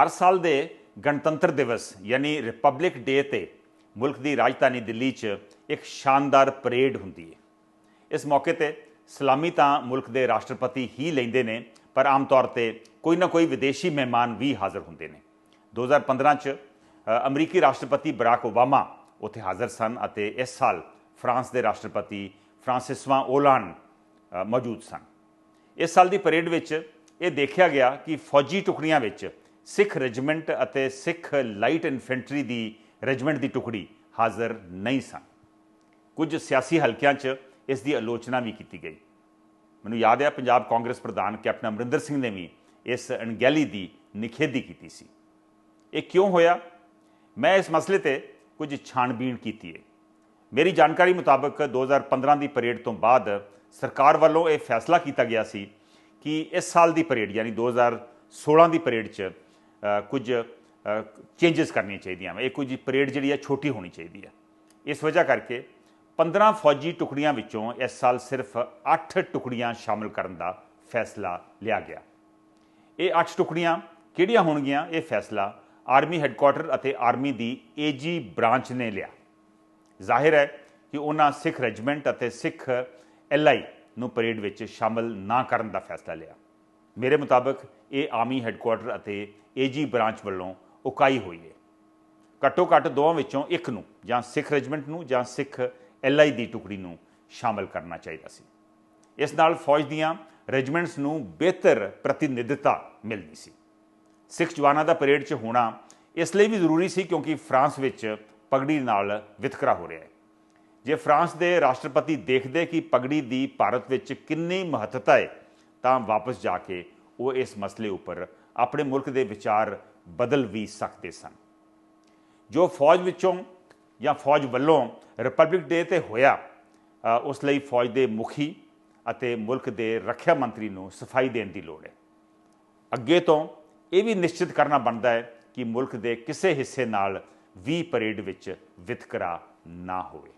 ਹਰ ਸਾਲ ਦੇ ਗਣਤੰਤਰ ਦਿਵਸ, ਯਾਨੀ ਰਿਪਬਲਿਕ ਡੇ ਤੇ ਮੁਲਕ ਦੀ ਰਾਜਧਾਨੀ ਦਿੱਲੀ 'ਚ ਇੱਕ ਸ਼ਾਨਦਾਰ ਪਰੇਡ ਹੁੰਦੀ ਹੈ। ਇਸ ਮੌਕੇ ਤੇ ਸਲਾਮੀ ਤਾਂ ਮੁਲਕ ਦੇ ਰਾਸ਼ਟਰਪਤੀ ਹੀ ਲੈਂਦੇ ਨੇ, ਪਰ ਆਮ ਤੌਰ ਤੇ ਕੋਈ ਨਾ ਕੋਈ ਵਿਦੇਸ਼ੀ ਮਹਿਮਾਨ ਵੀ ਹਾਜ਼ਰ ਹੁੰਦੇ ਨੇ। 2015 ਚ ਅਮਰੀਕੀ ਰਾਸ਼ਟਰਪਤੀ ਬਰਾਕ ਓਬਾਮਾ ਉੱਥੇ ਹਾਜ਼ਰ ਸਨ ਅਤੇ ਇਸ ਸਾਲ ਫਰਾਂਸ ਦੇ ਰਾਸ਼ਟਰਪਤੀ ਫਰਾਂਸਿਸਵਾ ਓਲਾਨ ਮੌਜੂਦ ਸਨ। ਇਸ ਸਾਲ ਦੀ ਪਰੇਡ ਵਿੱਚ ਇਹ ਦੇਖਿਆ ਗਿਆ ਕਿ ਫੌਜੀ ਟੁਕੜੀਆਂ ਵਿੱਚ ਸਿੱਖ ਰੈਜੀਮੈਂਟ ਅਤੇ ਸਿੱਖ ਲਾਈਟ ਇਨਫੈਂਟਰੀ ਦੀ ਰੈਜੀਮੈਂਟ ਦੀ ਟੁਕੜੀ ਹਾਜ਼ਰ ਨਹੀਂ ਸਨ। ਕੁਝ ਸਿਆਸੀ ਹਲਕਿਆਂ 'ਚ ਇਸ ਦੀ ਆਲੋਚਨਾ ਵੀ ਕੀਤੀ ਗਈ। ਮੈਨੂੰ ਯਾਦ ਹੈ, ਪੰਜਾਬ ਕਾਂਗਰਸ ਪ੍ਰਧਾਨ ਕੈਪਟਨ ਅਮਰਿੰਦਰ ਸਿੰਘ ਨੇ ਵੀ ਇਸ ਅਣਗਹਿਲੀ ਦੀ ਨਿਖੇਧੀ ਕੀਤੀ ਸੀ। ਇਹ ਕਿਉਂ ਹੋਇਆ? ਮੈਂ ਇਸ ਮਸਲੇ ਤੇ ਕੁਝ ਛਾਣਬੀਣ ਕੀਤੀ ਹੈ ਮੇਰੀ ਜਾਣਕਾਰੀ ਮੁਤਾਬਕ 2015 ਦੀ ਪਰੇਡ ਤੋਂ ਬਾਅਦ ਸਰਕਾਰ ਵੱਲੋਂ ਇਹ ਫੈਸਲਾ ਕੀਤਾ ਗਿਆ ਸੀ ਕਿ ਇਸ ਸਾਲ ਦੀ ਪਰੇਡ, ਯਾਨੀ 2016 ਦੀ ਪਰੇਡ 'ਚ ਕੁਝ ਚੇਂਜਸ ਕਰਨੀਆਂ ਚਾਹੀਦੀਆਂ ਵਾ ਇਹ ਕੁਝ ਪਰੇਡ ਜਿਹੜੀ ਹੈ ਛੋਟੀ ਹੋਣੀ ਚਾਹੀਦੀ ਹੈ ਇਸ ਵਜ੍ਹਾ ਕਰਕੇ 15 ਫੌਜੀ ਟੁਕੜੀਆਂ ਵਿੱਚੋਂ ਇਸ ਸਾਲ ਸਿਰਫ 8 ਟੁਕੜੀਆਂ ਸ਼ਾਮਲ ਕਰਨ ਦਾ ਫੈਸਲਾ ਲਿਆ ਗਿਆ। ਇਹ 8 ਟੁਕੜੀਆਂ ਕਿਹੜੀਆਂ ਹੋਣਗੀਆਂ? ਇਹ ਫੈਸਲਾ ਆਰਮੀ ਹੈੱਡਕੁਆਟਰ ਅਤੇ ਆਰਮੀ ਦੀ ਏਜੀ ਬ੍ਰਾਂਚ ਨੇ ਲਿਆ। ਜ਼ਾਹਿਰ ਹੈ ਕਿ ਉਹਨਾਂ ਸਿੱਖ ਰੈਜੀਮੈਂਟ ਅਤੇ ਸਿੱਖ ਐਲਆਈ ਨੂੰ ਪਰੇਡ ਵਿੱਚ ਸ਼ਾਮਲ ਨਾ ਕਰਨ ਦਾ ਫੈਸਲਾ ਲਿਆ। ਮੇਰੇ ਮੁਤਾਬਕ ਇਹ ਆਰਮੀ ਹੈੱਡਕੁਆਟਰ ਅਤੇ ਏਜੀ ਬ੍ਰਾਂਚ ਵੱਲੋਂ ਉਕਾਈ ਹੋਈ ਹੈ। ਘੱਟੋ ਘੱਟ ਦੋਵਾਂ ਵਿੱਚੋਂ ਇੱਕ ਨੂੰ ਜਾਂ ਸਿੱਖ ਰੈਜੀਮੈਂਟ ਨੂੰ ਜਾਂ ਸਿੱਖ ਐਲਆਈ ਦੀ ਟੁਕੜੀ ਨੂੰ ਸ਼ਾਮਲ ਕਰਨਾ ਚਾਹੀਦਾ ਸੀ। ਇਸ ਨਾਲ ਫੌਜ ਦੀਆਂ ਰੈਜੀਮੈਂਟਸ ਨੂੰ ਬਿਹਤਰ ਪ੍ਰਤੀਨਿਧਤਾ ਮਿਲਦੀ ਸੀ। ਸਿੱਖ ਜਵਾਨਾਂ ਦਾ ਪਰੇਡ 'ਚ ਹੋਣਾ ਇਸ ਲਈ ਵੀ ਜ਼ਰੂਰੀ ਸੀ ਕਿਉਂਕਿ ਫਰਾਂਸ ਵਿੱਚ ਪਗੜੀ ਨਾਲ ਵਿਤਕਰਾ ਹੋ ਰਿਹਾ ਹੈ। ਜੇ ਫਰਾਂਸ ਦੇ ਰਾਸ਼ਟਰਪਤੀ ਦੇਖਦੇ ਕਿ ਪਗੜੀ ਦੀ ਭਾਰਤ ਵਿੱਚ ਕਿੰਨੀ ਮਹੱਤਤਾ ਹੈ ਤਾਂ ਵਾਪਸ ਜਾ ਕੇ ਉਹ ਇਸ ਮਸਲੇ ਉੱਪਰ ਆਪਣੇ ਮੁਲਕ ਦੇ ਵਿਚਾਰ ਬਦਲ ਵੀ ਸਕਦੇ ਸਨ। ਜੋ ਫੌਜ ਵਿੱਚੋਂ ਜਾਂ ਫੌਜ ਵੱਲੋਂ ਰਿਪਬਲਿਕ ਡੇ ਤੇ ਹੋਇਆ ਉਸ ਲਈ ਫੌਜ ਦੇ ਮੁਖੀ ਅਤੇ ਮੁਲਕ ਦੇ ਰੱਖਿਆ ਮੰਤਰੀ ਨੂੰ ਸਫ਼ਾਈ ਦੇਣ ਦੀ ਲੋੜ ਹੈ। ਅੱਗੇ ਤੋਂ ਇਹ ਵੀ ਨਿਸ਼ਚਿਤ ਕਰਨਾ ਬਣਦਾ ਹੈ ਕਿ ਮੁਲਕ ਦੇ ਕਿਸੇ ਹਿੱਸੇ ਨਾਲ ਵੀ ਪਰੇਡ ਵਿੱਚ ਵਿਤਕਰਾ ਨਾ ਹੋਵੇ।